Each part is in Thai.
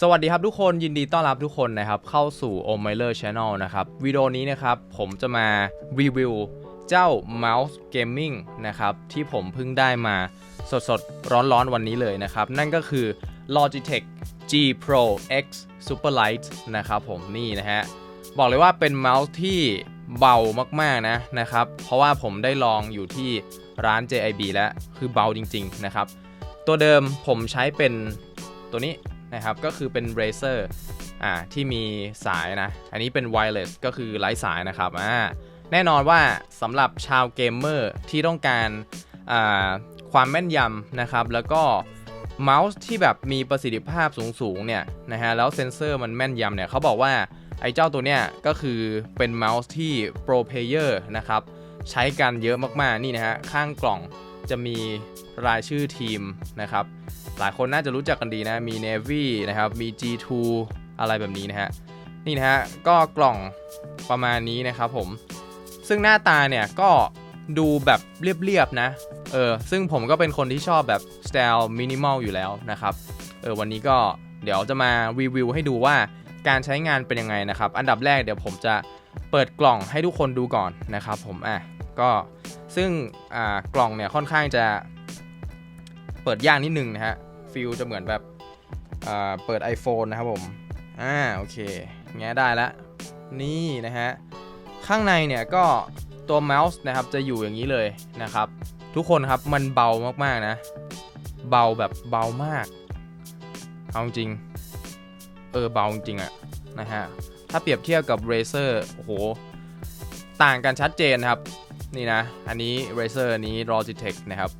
สวัสดีครับทุกคนยินดีต้อนรับทุกคนนะครับ เข้าสู่ o m i l e r Channel นะครับวิดีโอนี้นะครับผมจะมารีวิวเจ้า Mouse Gaming นะครับที่ผมเพิ่งได้มาสดๆ ร้อนๆ วันนี้เลยนะครับ นั่นก็คือ Logitech G Pro X Superlight นะครับผมนี่นะฮะ บอกเลยว่าเป็นเมาส์ที่เบามากๆนะนะครับ เพราะว่าผมได้ลองอยู่ที่ร้าน JIB แล้ว คือเบาจริง ๆ นะครับ ตัวเดิมผมใช้เป็นตัวนี้ นะครับก็คือเป็น Razer อ่าที่มีสายนะ อันนี้เป็น wireless ก็คือไร้สายนะครับอ่าแน่นอนว่าสำหรับชาวเกมเมอร์ที่ต้องการอ่าความแม่นยำนะครับแล้วก็เมาส์ที่แบบมีประสิทธิภาพสูงๆเนี่ยนะฮะแล้วเซนเซอร์มันแม่นยำเนี่ยเขาบอกว่าไอ้เจ้าตัวเนี้ยก็คือเป็นเมาส์ที่ Pro Player นะครับใช้กันเยอะมากๆนี่นะฮะข้างกล่องจะมีรายชื่อทีมนะครับ หลายคนน่าจะรู้จักกันดีนะ มี Navy นะครับ มี G2 อะไรแบบนี้นะฮะ นี่นะฮะ ก็กล่องประมาณนี้นะครับผม ซึ่งหน้าตาเนี่ยก็ดูแบบเรียบๆนะ เออ ซึ่งผมก็เป็นคนที่ชอบแบบสไตล์มินิมอลอยู่แล้วนะครับ เออ วันนี้ก็เดี๋ยวจะมารีวิวให้ดูว่าการใช้งานเป็นยังไงนะครับ อันดับแรกเดี๋ยวผมจะเปิดกล่องให้ทุกคนดูก่อนนะครับผม อะ ก็ซึ่งอ่ากล่องเนี่ยค่อนข้างจะ เปิดยากนิดนึงนะฮะฟิลจะเหมือนแบบอ่าเปิด iPhone นะครับผม อ่า โอเค แงะได้แล้ว นี่นะฮะ ข้างในเนี่ยก็ตัวเมาส์นะครับจะอยู่อย่างนี้เลยนะครับ ทุกคนครับมันเบามากๆนะ เบาแบบเบามาก เอาจริง เออเบาจริงอะนะฮะ ถ้าเปรียบเทียบกับ Razer โอ้โห ต่างกันชัดเจนนะครับ นี่นะ อันนี้ Razer อันนี้ Logitech นะครับ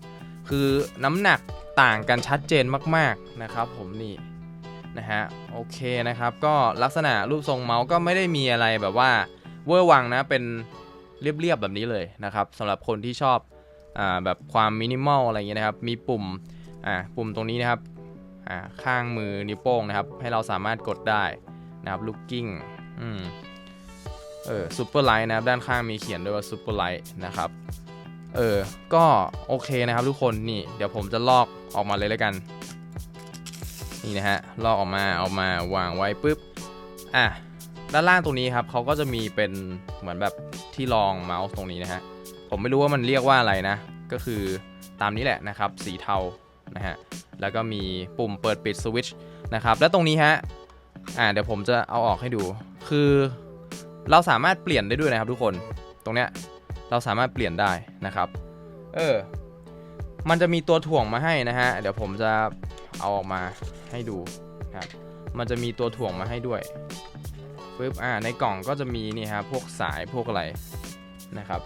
คือน้ำหนัก ต่างกันชัดเจนมากๆนะครับผมนี่นะฮะโอเคนะครับก็ลักษณะรูปทรงเมาส์ก็ไม่ได้มีอะไรแบบว่าเวอร์วังนะเป็นเรียบๆแบบนี้เลยนะครับสำหรับคนที่ชอบอ่าแบบความมินิมอลอะไรอย่างเงี้ยนะครับมีปุ่มอ่าปุ่มตรงนี้นะครับอ่าข้างมือนิ้วโป้งนะครับให้เราสามารถกดได้นะครับ looking อืมเออซูเปอร์ไลท์นะครับด้านข้างมีเขียนด้วยว่าซูเปอร์ไลท์นะครับ เออ ก็โอเคนะครับทุกคนนี่ เดี๋ยวผมจะลอกออกมาเลยแล้วกัน นี่นะฮะ ลอกออกมาเอามาวางไว้ปุ๊บ อะ ด้านล่างตรงนี้ครับเขาก็จะมีเป็นเหมือนแบบที่รองเมาส์ตรงนี้นะฮะ ผมไม่รู้ว่ามันเรียกว่าอะไรนะ ก็คือตามนี้แหละนะครับ สีเทา นะฮะ แล้วก็มีปุ่มเปิดปิดสวิตช์นะครับ แล้วตรงนี้ฮะ อ่า เดี๋ยวผมจะเอาออกให้ดู คือเราสามารถเปลี่ยนได้ด้วยนะครับทุกคน ตรงเนี้ย เราสามารถเปลี่ยนได้นะครับ เออ มันจะมีตัวถ่วงมาให้นะฮะ เดี๋ยวผมจะเอาออกมาให้ดูนะครับ มันจะมีตัวถ่วงมาให้ด้วยปึ๊บ อ่า ในกล่องก็จะมีนี่ฮะ พวกสายพวกอะไรนะครับ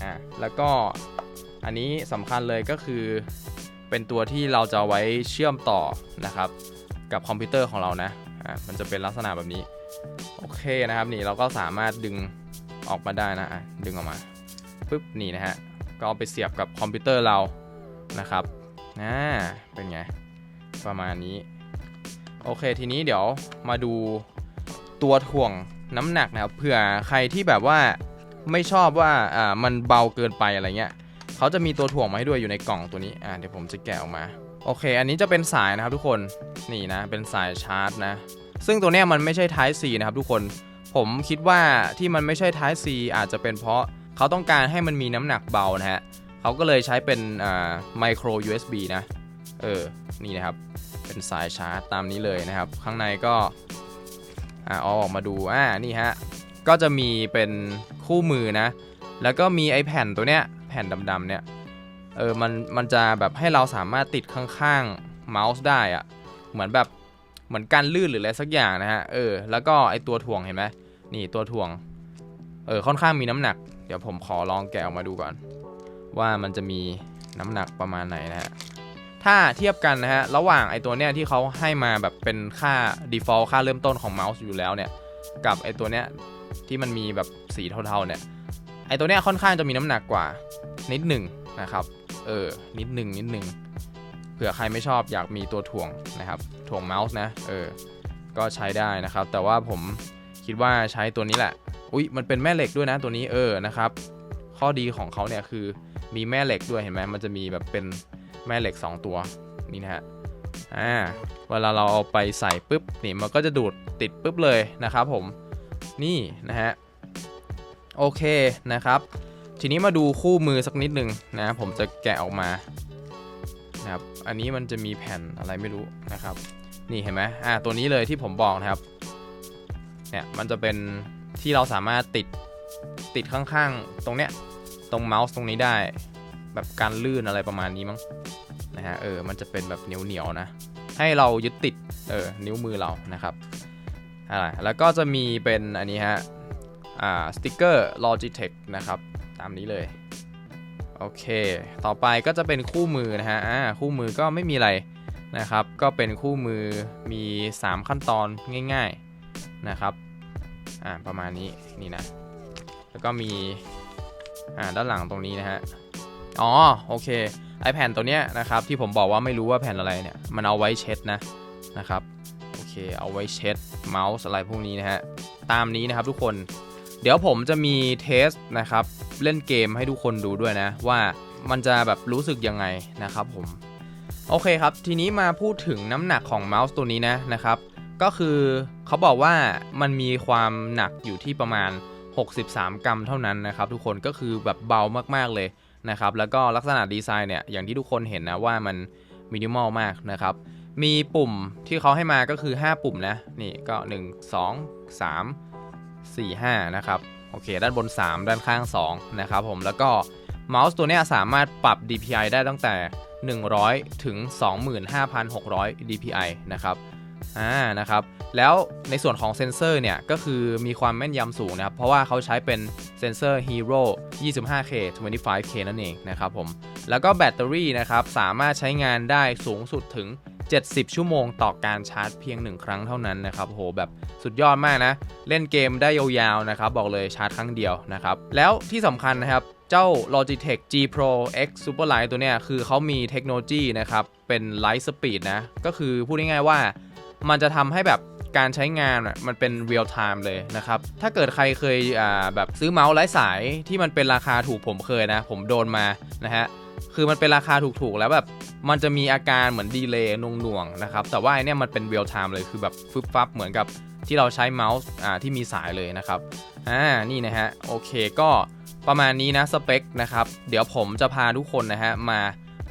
อ่า แล้วก็อันนี้สำคัญเลยก็คือเป็นตัวที่เราจะไว้เชื่อมต่อนะครับ กับคอมพิวเตอร์ของเรานะ อ่ามันจะเป็นลักษณะแบบนี้ โอเคนะครับนี่เราก็สามารถดึงออกมาได้นะอะดึงออกมาปุ๊บนี่นะฮะก็เอาไปเสียบกับคอมพิวเตอร์เรานะครับอ่าเป็นไง ประมาณนี้ โอเคทีนี้เดี๋ยวมาดูตัวถ่วงน้ำหนักนะครับเผื่อใครที่แบบว่าไม่ชอบว่าอ่ามันเบาเกินไปอะไรเงี้ยเขาจะมีตัวถ่วงมาให้ด้วยอยู่ในกล่องตัวนี้อ่าเดี๋ยวผมจะแกะออกมา โอเค อันนี้จะเป็นสายนะครับทุกคนนี่นะ เป็นสายชาร์จนะ ซึ่งตัวเนี้ยมันไม่ใช่ Type C นะครับทุกคน ผมคิดว่าที่มันไม่ใช่ Type C อาจจะเป็นเพราะเขาต้องการให้มันมีน้ำหนักเบานะฮะเขาก็เลยใช้เป็นอ่า micro USB นะ เออ นี่นะครับ เป็นสายชาร์จตามนี้เลยนะครับ ข้างในก็อ่าเอาออกมาดู อ่า นี่ฮะ ก็จะมีเป็นคู่มือนะ แล้วก็มีไอแผ่นตัวเนี้ย แผ่นดำๆเนี่ย เออมันมันจะแบบให้เราสามารถติดข้างๆเมาส์ได้อะเหมือนแบบเหมือนการลื่นหรืออะไรสักอย่างนะฮะเออแล้วก็ไอตัวถ่วงเห็นไหมนี่ตัวถ่วงเออค่อนข้างมีน้ำหนัก เดี๋ยวผมขอลองแกะออกมาดูก่อน ว่ามันจะมีน้ำหนักประมาณไหนนะฮะถ้าเทียบกันนะฮะระหว่างไอตัวเนี้ยที่เขาให้มาแบบเป็นค่า default ค่าเริ่มต้นของเมาส์อยู่แล้วเนี่ยกับไอตัวเนี้ยที่มันมีแบบสีเทาๆเนี่ยไอตัวเนี้ยค่อนข้างจะมีน้ำหนักกว่านิดหนึ่งนะครับ เออ นิดหนึ่งนิดหนึ่งเผื่อใครไม่ชอบอยากมีตัวถ่วงนะครับ ถ่วงเมาส์นะ เออ ก็ใช้ได้นะครับ แต่ว่าผมคิดว่าใช้ตัวนี้แหละ อุ๊ยมันเป็นแม่เหล็กด้วยนะตัวนี้ เออ นะครับ ข้อดีของเขาเนี่ยคือมีแม่เหล็กด้วยเห็นไหมมันจะมีแบบเป็นแม่เหล็ก 2 ตัวนี่นะฮะ อ่า เวลาเราเอาไปใส่ปุ๊บนี่มันก็จะดูดติดปุ๊บเลยนะครับผม นี่นะฮะ โอเคนะครับ ทีนี้มาดูคู่มือสักนิดหนึ่งนะ ผมจะแกะออกมานะครับ อันนี้มันจะมีแผ่นอะไรไม่รู้นะครับ นี่เห็นไหมอ่า ตัวนี้เลยที่ผมบอกนะครับ เนี่ย มันจะเป็นที่เราสามารถติดติดข้างๆ ตรงเนี้ย ตรงเมาส์ตรงนี้ได้ แบบการลื่นอะไรประมาณนี้มั้ง นะฮะ เออ มันจะเป็นแบบเหนียวๆนะ ให้เรายึดติด เออ นิ้วมือเรา นะครับ อ่า แล้วก็จะมีเป็นอันนี้ฮะ อ่า สติกเกอร์ Logitech นะครับ ตามนี้เลย โอเค ต่อไปก็จะเป็นคู่มือนะฮะอ่าคู่มือก็ไม่มีอะไรนะครับ ก็เป็นคู่มือมี 3 ขั้นตอนง่ายๆนะครับอ่าประมาณนี้นี่นะแล้วก็มีอ่าด้านหลังตรงนี้นะฮะอ๋อโอเคไอแผ่นตัวเนี้ยนะครับที่ผมบอกว่าไม่รู้ว่าแผ่นอะไรเนี่ยมันเอาไว้เช็ดนะนะครับโอเคเอาไว้เช็ดเมาส์อะไรพวกนี้นะฮะตามนี้นะครับทุกคนเดี๋ยวผมจะมีเทสนะครับ เล่นเกมให้ทุกคนดูด้วยนะ ว่ามันจะแบบรู้สึกยังไงนะครับผม โอเคครับ ทีนี้มาพูดถึงน้ำหนักของเมาส์ตัวนี้นะนะครับ ก็คือเขาบอกว่ามันมีความหนักอยู่ที่ประมาณ 63 กรัมเท่านั้นนะครับ ทุกคนก็คือแบบเบามากๆเลยนะครับ แล้วก็ลักษณะดีไซน์เนี่ยอย่างที่ทุกคนเห็นนะว่ามันมินิมอลมากนะครับ มีปุ่มที่เขาให้มาก็คือ 5 ปุ่มนะ นี่ก็ 1 2 3 4 5 นะครับ โอเค ด้านบน 3 ด้านข้าง 2 นะครับผม แล้วก็เมาส์ตัวนี้สามารถปรับ DPI ได้ตั้งแต่ 100 ถึง 25,600 DPI นะครับ อ่า นะครับ แล้วในส่วนของเซนเซอร์เนี่ย ก็คือมีความแม่นยำสูงนะครับ เพราะว่าเขาใช้เป็นเซนเซอร์ Hero 25K 25K นั่นเองนะครับผม แล้วก็แบตเตอรี่นะครับ สามารถใช้งานได้สูงสุดถึง 70 ชั่วโมงต่อการชาร์จเพียง 1 ครั้งเท่านั้นนะครับโหแบบสุดยอดมากนะ เล่นเกมได้ยาวๆนะครับ บอกเลยชาร์จครั้งเดียวนะครับ แล้วที่สำคัญนะครับ เจ้า Logitech G Pro X Superlight ตัวเนี้ยคือเขามีเทคโนโลยีนะครับ เป็น Light Speed นะ ก็คือพูดง่ายๆว่า มันจะทำให้แบบการใช้งานมันเป็นเรียลไทม์เลยนะครับ ถ้าเกิดใครเคยอ่าแบบซื้อเมาส์ไร้สายที่มันเป็นราคาถูกผมเคยนะ ผมโดนมานะฮะ คือมันเป็นราคาถูกๆ แล้วแบบมันจะมีอาการเหมือนดีเลย์นวงๆนะครับ แต่ว่าไอเนี้ยมันเป็นเรียลไทม์เลยคือแบบฟึบฟับเหมือนกับที่เราใช้เมาส์อ่าที่มีสายเลยนะครับอ่านี่นะฮะโอเคก็ประมาณนี้นะสเปคนะครับเดี๋ยวผมจะพาทุกคนนะฮะมา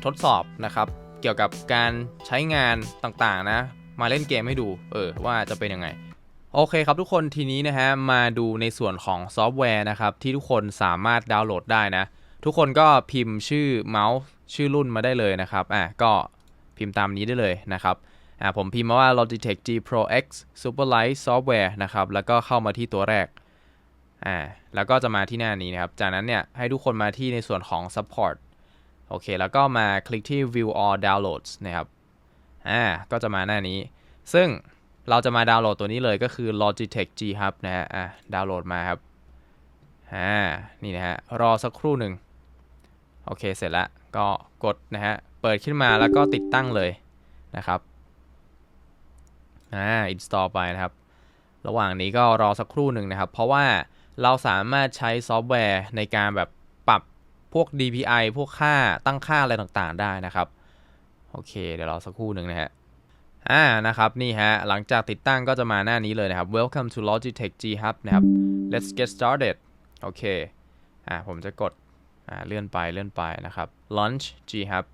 ทดสอบนะครับ เกี่ยวกับการใช้งานต่างๆนะ มาเล่นเกมให้ดูเออว่าจะเป็นยังไงโอเคครับทุกคนทีนี้นะฮะมาดูในส่วนของซอฟต์แวร์นะครับที่ทุกคนสามารถดาวน์โหลดได้นะ ทุกคนก็พิมพ์ชื่อเมาส์ชื่อรุ่นมาได้เลยนะครับอะก็พิมพ์ตามนี้ได้เลยนะครับอ่าผมพิมพ์มาว่า Logitech G Pro X Superlight Software นะครับแล้วก็เข้ามาที่ตัวแรกอ่าแล้วก็จะมาที่หน้านี้นะครับ จากนั้นเนี่ยให้ทุกคนมาที่ในส่วนของ Support โอเค แล้วก็มาคลิกที่ View All Downloads นะครับอ่าก็จะมาหน้านี้ ซึ่งเราจะมาดาวน์โหลดตัวนี้เลยก็คือ Logitech G Hub นะฮะอ่าดาวน์โหลดมาครับอ่านี่นะฮะรอสักครู่หนึ่ง โอเคเสร็จแล้วก็กดนะฮะเปิดขึ้นมาแล้วก็ติดตั้งเลยนะครับอ่า install ไปนะครับ ระหว่างนี้ก็รอสักครู่หนึ่งนะครับ เพราะว่าเราสามารถใช้ซอฟต์แวร์ในการแบบปรับพวก DPI พวกค่าตั้งค่าอะไรต่างๆได้นะครับ โอเค เดี๋ยวรอสักครู่หนึ่งนะฮะอ่านะครับนี่ฮะ หลังจากติดตั้งก็จะมาหน้านี้เลยนะครับ Welcome to Logitech G Hub นะครับ Let's get started โอเค อ่าผมจะกด อ่าเลื่อนไปเลื่อนไปนะครับ Launch G Hub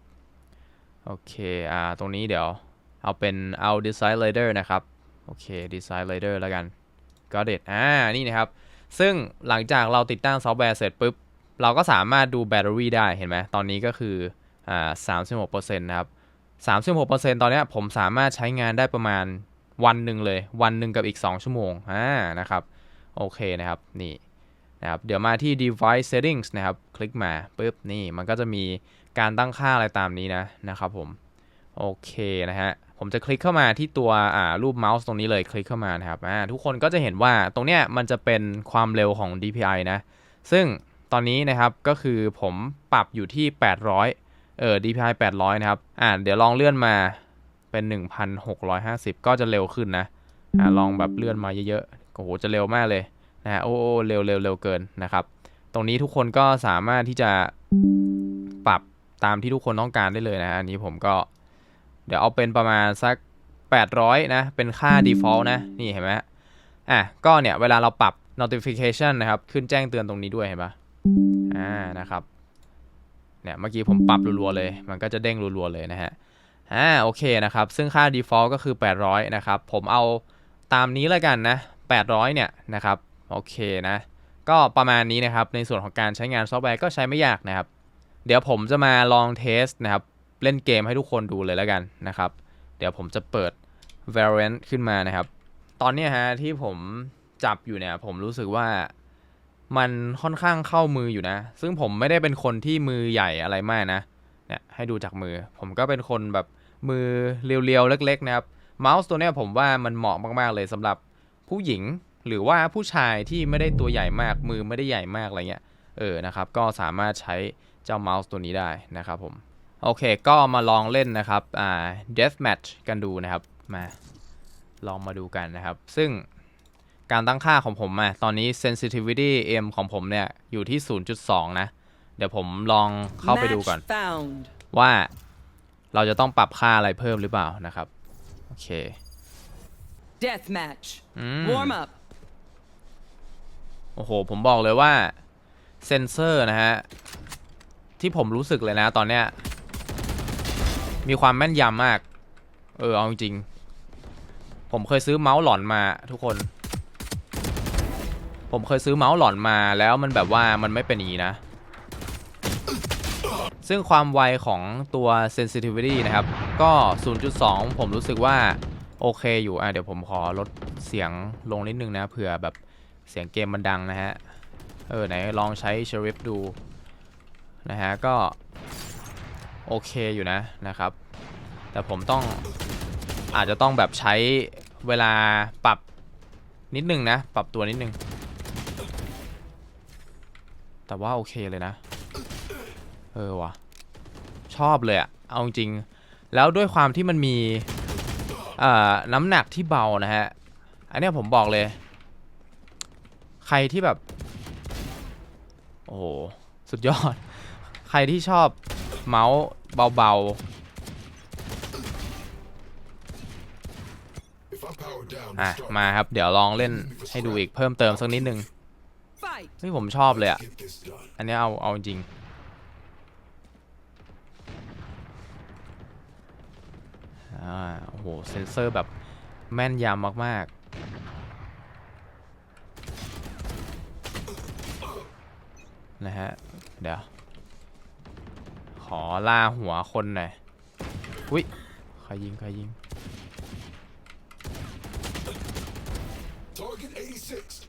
โอเคอ่าตรงนี้เดี๋ยวเอาเป็นเอา Design Layer นะครับ โอเค Design Layer แล้วกัน Got it อ่า นี่นะครับ ซึ่งหลังจากเราติดตั้งซอฟต์แวร์เสร็จปุ๊บ เราก็สามารถดูแบตเตอรี่ได้เห็นไหมตอนนี้ก็คืออ่า36%นะครับ36%ตอนเนี้ผมสามารถใช้งานได้ประมาณวันหนึ่งเลย วันหนึ่งกับอีก 2 ชั่วโมงอ่านะครับ โอเคนะครับ นี่ นะครับเดี๋ยวมาที่ device settings นะครับ คลิกมาปุ๊บนี่มันก็จะมีการตั้งค่าอะไรตามนี้นะนะครับผมโอเคนะฮะผมจะคลิกเข้ามาที่ตัวรูปเมาส์ตรงนี้เลยคลิกเข้ามานะครับทุกคนก็จะเห็นว่าตรงเนี้ยมันจะเป็นความเร็วของ DPI นะ ซึ่งตอนนี้นะครับก็คือผมปรับอยู่ที่ 800 เออ DPI 800 นะครับอ่าเดี๋ยวลองเลื่อนมาเป็น 1,650 ก็จะเร็วขึ้นนะอ่าลองแบบเลื่อนมาเยอะๆโอ้โหจะเร็วมากเลย นะโอ้โอเร็วเร็วเร็วเกินนะครับ ตรงนี้ทุกคนก็สามารถที่จะปรับตามที่ทุกคนต้องการได้เลยนะฮะอันนี้ผมก็ เดี๋ยวเอาเป็นประมาณสัก 800 นะ เป็นค่า default นะ นี่เห็นไหมฮะอะก็เนี่ยเวลาเราปรับ notification นะครับ ขึ้นแจ้งเตือนตรงนี้ด้วยเห็นปะอ่านะครับเนี่ยเมื่อกี้ผมปรับรัวๆเลย มันก็จะเด้งรัวๆเลยนะฮะอ่าโอเคนะครับ ซึ่งค่า default ก็คือ 800 นะครับ ผมเอาตามนี้แล้วกันนะ 800 เนี่ยนะครับ โอเคนะ ก็ประมาณนี้นะครับ ในส่วนของการใช้งานซอฟต์แวร์ก็ใช้ไม่ยากนะครับ เดี๋ยวผมจะมาลองเทสนะครับ เล่นเกมให้ทุกคนดูเลยแล้วกันนะครับ เดี๋ยวผมจะเปิด Valorant ขึ้นมานะครับ ตอนนี้ฮะที่ผมจับอยู่เนี่ย ผมรู้สึกว่ามันค่อนข้างเข้ามืออยู่นะ ซึ่งผมไม่ได้เป็นคนที่มือใหญ่อะไรมากนะ เนี่ยให้ดูจากมือ ผมก็เป็นคนแบบมือเรียวๆเล็ก ๆ นะครับ เมาส์ตัวนี้ผมว่ามันเหมาะมากๆเลยสำหรับผู้หญิง หรือว่าผู้ชายที่ไม่ได้ตัวใหญ่มากมือไม่ได้ใหญ่มากอะไรเงี้ยเออนะครับก็สามารถใช้เจ้าเมาส์ตัวนี้ได้นะครับผมโอเคก็มาลองเล่นนะครับอ่า death match กันดูนะครับมาลองมาดูกันนะครับ ซึ่งการตั้งค่าของผมอะตอนนี้ sensitivity m ของผมเนี่ยอยู่ที่ 0.2 นะ เดี๋ยวผมลองเข้าไปดูก่อน Match found. ว่าเราจะต้องปรับค่าอะไรเพิ่มหรือเปล่านะครับ โอเค Death match. Mm. Warm up. โอ้โห ผมบอกเลยว่าเซนเซอร์นะฮะ ที่ผมรู้สึกเลยนะตอนเนี้ย มีความแม่นยำมาก เออ เอาจริง ผมเคยซื้อเมาส์หลอนมาทุกคน ผมเคยซื้อเมาส์หลอนมาแล้วมันแบบว่ามันไม่เป็นอย่างนี้นะ ซึ่งความไวของตัว sensitivity นะครับ ก็ 0.2 ผมรู้สึกว่า โอเคอยู่ อะ เดี๋ยวผมขอลดเสียงลงนิดนึงนะเผื่อแบบ เสียงเกมมันดังนะฮะ เออไหนลองใช้เชริฟดูนะฮะก็โอเคอยู่นะนะครับ แต่ผมต้องอาจจะต้องแบบใช้เวลาปรับนิดนึงนะ ปรับตัวนิดนึง แต่ว่าโอเคเลยนะ เออวะชอบเลยอะเอาจริง แล้วด้วยความที่มันมีน้ำหนักที่เบานะฮะ อันนี้ผมบอกเลย ใครที่แบบ โอ้โห สุดยอด ใครที่ชอบเมาส์เบา If I'm powered down, ๆอะ start. มาครับ เดี๋ยวลองเล่นให้ดูอีกเพิ่มเติมสักนิดนึง Fight. เฮ้ยผมชอบเลยอะ Get this done. อันเนี้ยเอา เอาจริงอ่าโอ้โห เซนเซอร์แบบแม่นยำมาก ๆ นะฮะ เดี๋ยว ขอล่าหัวคนหน่อย อุ้ยใครยิงใครยิง Target 86.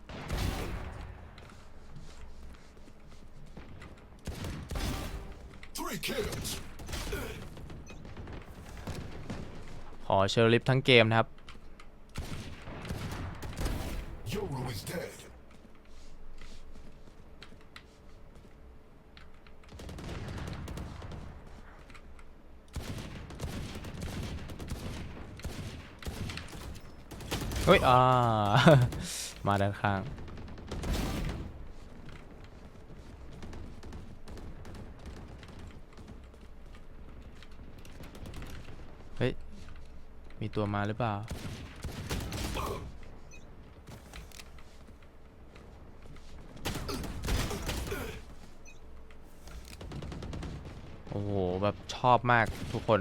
Three kills. ขอเชอร์ลิฟทั้งเกมนะครับ Yoru is dead. เฮ้ ยอ่า มาด้านข้างเฮ้ย มีตัวมาหรือเปล่า โอ้โห แบบชอบมากทุกคน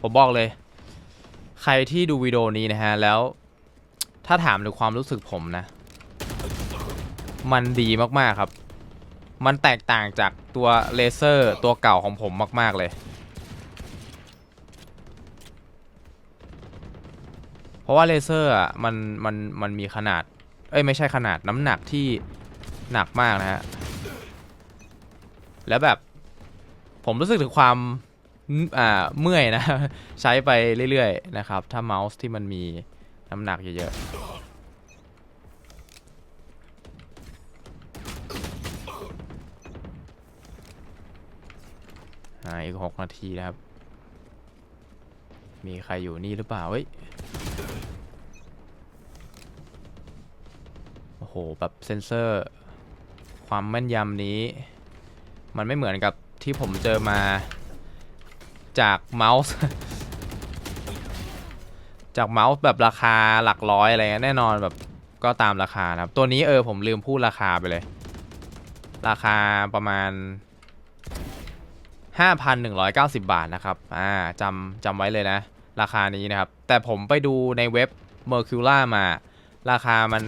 ผมบอกเลย ใครที่ดูวิดีโอนี้นะฮะ แล้ว ถ้าถามถึงความรู้สึกผมนะ มันดีมากๆครับ มันแตกต่างจากตัวเลเซอร์ตัวเก่าของผมมาก ๆ เลยเพราะว่าเลเซอร์อะมันมันมันมีขนาด เอ้ยไม่ใช่ขนาดน้ำหนักที่หนักมากนะฮะ แล้วแบบผมรู้สึกถึงความ อ่าเมื่อยนะ ใช้ไปเรื่อยๆนะครับ ถ้าเมาส์ที่มันมีน้ำหนักเยอะๆอ่าอีกหกนาทีนะครับ มีใครอยู่นี่หรือเปล่าเฮ้ยโอ้โห แบบเซนเซอร์ ความแม่นยำนี้ มันไม่เหมือนกับที่ผมเจอมา จากเมาส์จากเมาส์แบบราคาหลักร้อยอะไรเงี้ยแน่นอนแบบก็ตามราคานะครับ ตัวนี้เออผมลืมพูดราคาไปเลย ราคาประมาณ 5,190 บาทนะครับอ่าจำจำไว้เลยนะ ราคานี้นะครับ แต่ผมไปดูในเว็บ Mercula มา ราคามัน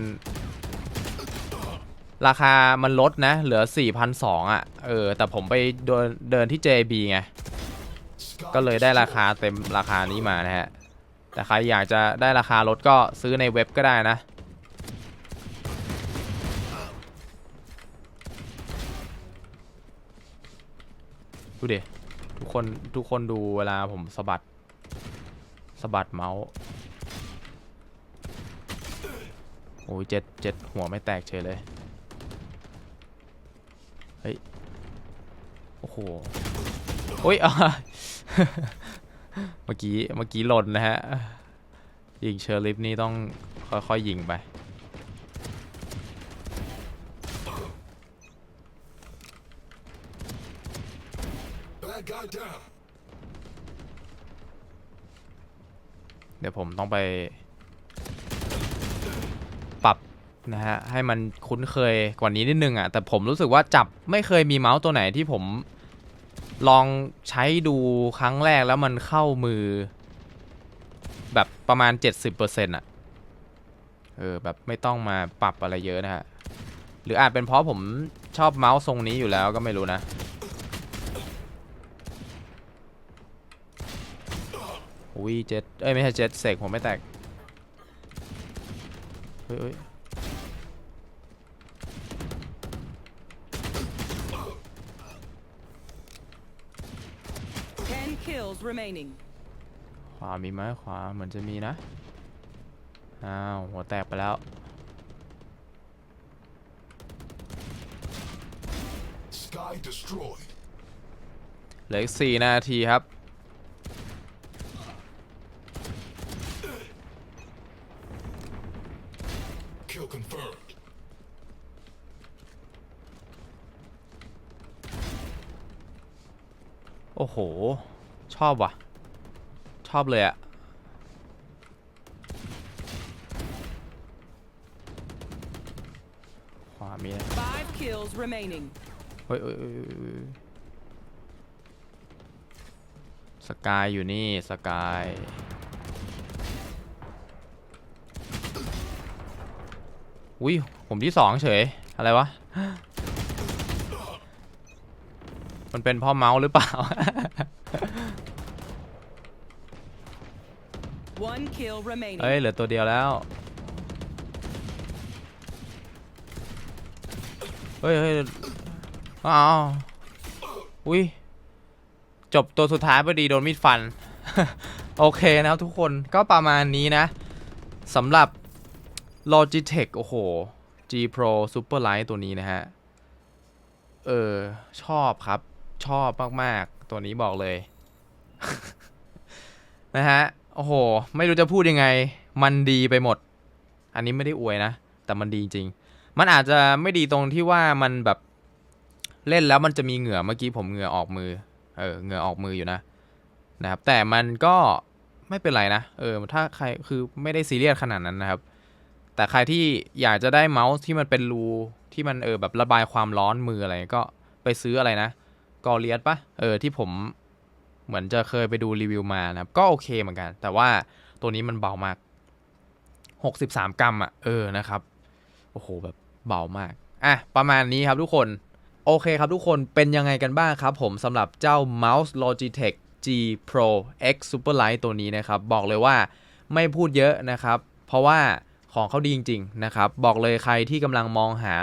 ราคามันลดนะ เหลือ 4,200อะเออแต่ผมไปเดินเดินที่ JB ไง ก็เลยได้ราคาเต็มราคานี้มานะฮะ แต่ใครอยากจะได้ราคาลดก็ซื้อในเว็บก็ได้นะ ดูดิ ทุกคนทุกคนดูเวลาผมสะบัดสะบัดเมาส์ โอ้ยเจ็ดเจ็ดหัวไม่แตกเฉยเลย เฮ้ย โอ้โหโอ้ยอะ เมื่อกี้เมื่อกี้หล่นนะฮะ ยิงเชอร์ลิฟนี่ต้องค่อยๆยิงไป เดี๋ยวผมต้องไป ปรับนะฮะ ให้มันคุ้นเคยกว่านี้นิดนึงอะ แต่ผมรู้สึกว่าจับไม่เคยมีเมาส์ตัวไหนที่ผม ลองใช้ดูครั้งแรกแล้วมันเข้ามือ แบบประมาณ 70%อะ เออ แบบไม่ต้องมาปรับอะไรเยอะนะฮะ หรืออาจเป็นเพราะผมชอบเมาส์ทรงนี้อยู่แล้วก็ไม่รู้นะ อุ้ยเจ็ดเอ้ย ไม่ใช่เจ็ดเสกผมไม่แตกเฮ้ยเฮ้ย Ten kills remaining. ขวามีไหมขวาเหมือนจะมีนะ อ้าว หัวแตกไปแล้ว Sky destroyed. เหลืออีกสี่นาทีครับ Kill confirmed. โอ้โห ชอบว่ะ ชอบเลยอะขวามีนะ Five kills remaining. เฮ้ยเฮ้ยเฮ้ยเฮ้ยเฮ้ยสกายอยู่นี่ สกาย อุ้ย ผมที่สองเฉย อะไรวะ มันเป็นเพ่อเมาส์หรือเปล่า kill remaining. เอ้ยเหลือตัวเดียวแล้วเฮ้ยเฮ้ยอ้าวอุ้ยจบตัวสุดท้ายพอดีโดนมีดฟัน โอเคนะครับทุกคนก็ประมาณนี้นะสำหรับ Logitech โอ้โห G Pro Superlight ตัวนี้นะฮะ เออ ชอบครับ ชอบมาก ๆ ตัวนี้บอกเลย นะฮะ โอ้โห ไม่รู้จะพูดยังไง มันดีไปหมด อันนี้ไม่ได้อวยนะ แต่มันดีจริง มันอาจจะไม่ดีตรงที่ว่ามันแบบเล่นแล้วมันจะมีเหงื่อเมื่อกี้ผมเหงื่อออกมือ เออเหงื่อออกมืออยู่นะนะครับ แต่มันก็ไม่เป็นไรนะ เออ ถ้าใครคือไม่ได้ซีเรียสขนาดนั้นนะครับ แต่ใครที่อยากจะได้เมาส์ที่มันเป็นรูที่มันเออแบบระบายความร้อนมืออะไรก็ไปซื้ออะไรนะ กอเลียสปะเออที่ผม เหมือนจะเคยไปดูรีวิวมานะครับ ก็โอเคเหมือนกัน แต่ว่าตัวนี้มันเบามาก 63 กรัมอะ เออนะครับ โอ้โหแบบเบามาก อะ ประมาณนี้ครับทุกคน โอเคครับทุกคนเป็นยังไงกันบ้างครับผมสำหรับเจ้า Mouse Logitech G Pro X Superlight ตัวนี้นะครับ บอกเลยว่าไม่พูดเยอะนะครับ เพราะว่า ของเขาดีจริงๆนะครับบอกเลยใครที่กำลังมองหา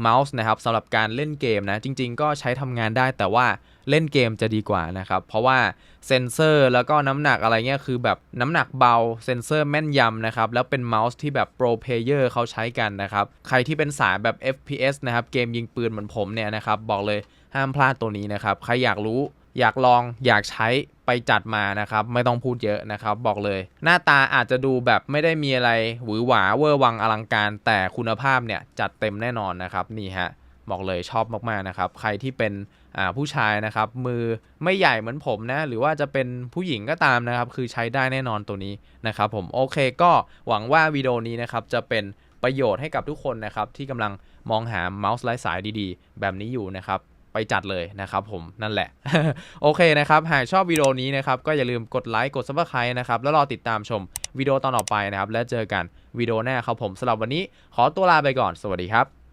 เมาส์นะครับสำหรับการเล่นเกมนะจริง ๆ ก็ใช้ทำงานได้แต่ว่าเล่นเกมจะดีกว่านะครับเพราะว่าเซนเซอร์แล้วก็น้ำหนักอะไรเงี้ยคือแบบน้ำหนักเบาเซนเซอร์แม่นยำนะครับแล้วเป็นเมาส์ที่แบบโปรเพลเยอร์เขาใช้กันนะครับใครที่เป็นสายแบบ FPS นะครับเกมยิงปืนเหมือนผมเนี่ยนะครับบอกเลยห้ามพลาดตัวนี้นะครับใครอยากรู้ อยากลองอยากใช้ไปจัดมานะครับ ไม่ต้องพูดเยอะนะครับ บอกเลย หน้าตาอาจจะดูแบบไม่ได้มีอะไรหวือหวาเวอร์วังอลังการ แต่คุณภาพเนี่ยจัดเต็มแน่นอนนะครับนี่ฮะบอกเลยชอบมากๆนะครับ ใครที่เป็นผู้ชายนะครับ มือไม่ใหญ่เหมือนผมนะ หรือว่าจะเป็นผู้หญิงก็ตามนะครับ คือใช้ได้แน่นอนตัวนี้นะครับ ผมโอเคก็หวังว่าวิดีโอนี้นะครับจะเป็นประโยชน์ให้กับทุกคนนะครับ ที่กำลังมองหาเมาส์ไร้สายดีๆ แบบนี้อยู่นะครับ ไปจัดเลยนะครับผมนั่นแหละ โอเคนะครับ หากชอบวิดีโอนี้นะครับ ก็อย่าลืมกดไลค์กดซับสไครต์นะครับ แล้วรอติดตามชมวิดีโอตอนต่อไปนะครับ และเจอกันวิดีโอหน้าครับผมสำหรับวันนี้ขอตัวลาไปก่อนสวัสดีครับ